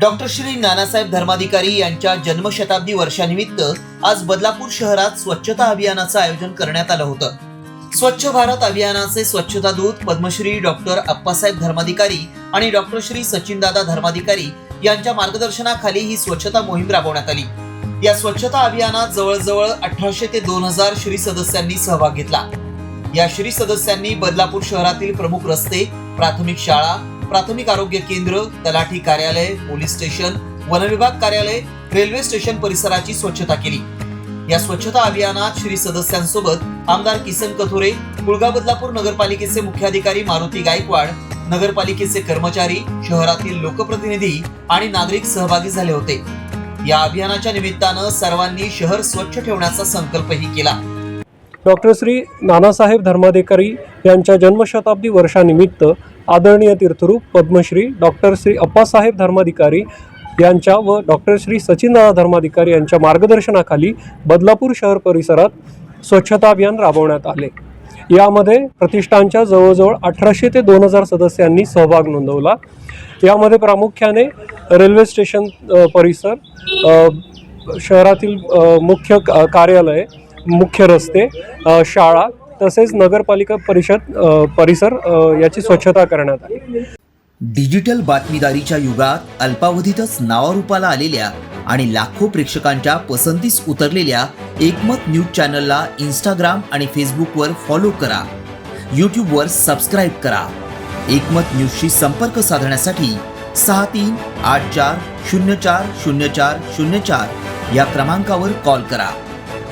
Doctor Shri Nanasaheb Dharmadhikari यांच्या जन्मशताब्दी वर्षानिमित्त आज बदलापूर शहरात स्वच्छता अभियानाचं आयोजन करण्यात आलं होतं. स्वच्छ भारत अभियानाचे स्वच्छता दूत पद्मश्री डॉक्टर अप्पासाहेब धर्माधिकारी आणि डॉक्टर श्री सचिनदादा धर्माधिकारी यांच्या मार्गदर्शनाखाली ही स्वच्छता मोहीम राबवण्यात आली. या स्वच्छता अभियानात जवळजवळ अठराशे ते दोन हजार श्री सदस्यांनी सहभाग घेतला. या श्री सदस्यांनी बदलापूर शहरातील प्रमुख रस्ते प्राथमिक शाळा प्राथमिक आरोग्य केंद्र तलाठी कार्यालय पोलीस स्टेशन वनविभाग कार्यालय रेल्वे स्टेशन परिसराची स्वच्छता केली. या स्वच्छता अभियानात श्री सदस्यांसोबत आमदार किसन कथोरे कुळगा बदलापूर नगरपालिकेचे मुख्याधिकारी मारुती गायकवाड नगरपालिकेचे कर्मचारी शहरातील लोकप्रतिनिधी आणि नागरिक सहभागी झाले होते. या अभियानाच्या निमित्तानं सर्वांनी शहर स्वच्छ ठेवण्याचा संकल्पही केला. डॉक्टर श्री नानासाहेब धर्माधिकारी यांच्या जन्मशताब्दी वर्षानिमित्त आदरणीय तीर्थरूप पद्मश्री डॉक्टर श्री अप्पासाहेब धर्माधिकारी यांच्या व डॉक्टर श्री सचिनदादा धर्माधिकारी यांच्या मार्गदर्शनाखाली बदलापूर शहर परिसरात स्वच्छता अभियान राबवण्यात आले. यामध्ये प्रतिष्ठानच्या जवळजवळ अठराशे ते दोन हजार सदस्यांनी सहभाग नोंदवला. यामध्ये प्रामुख्याने रेल्वे स्टेशन परिसर शहरातील मुख्य का- कार्यालय मुख्य रस्ते शाळा तसेच नगरपालिका परिषद परिसर याची स्वच्छता करण्यात आली. डिजिटल बातमीदारीच्या युगात अल्पावधीतच नावारूपाला आलेल्या आणि लाखो प्रेक्षकांच्या पसंतीस उतरलेल्या एकमत न्यूज चॅनलला इंस्टाग्राम आणि फेसबुकवर फॉलो करा. यूट्यूबवर सबस्क्राईब करा. एकमत न्यूजशी संपर्क साधण्यासाठी सहा तीन आठ चार शून्य चार शून्य चार शून्य चार या क्रमांकावर कॉल करा.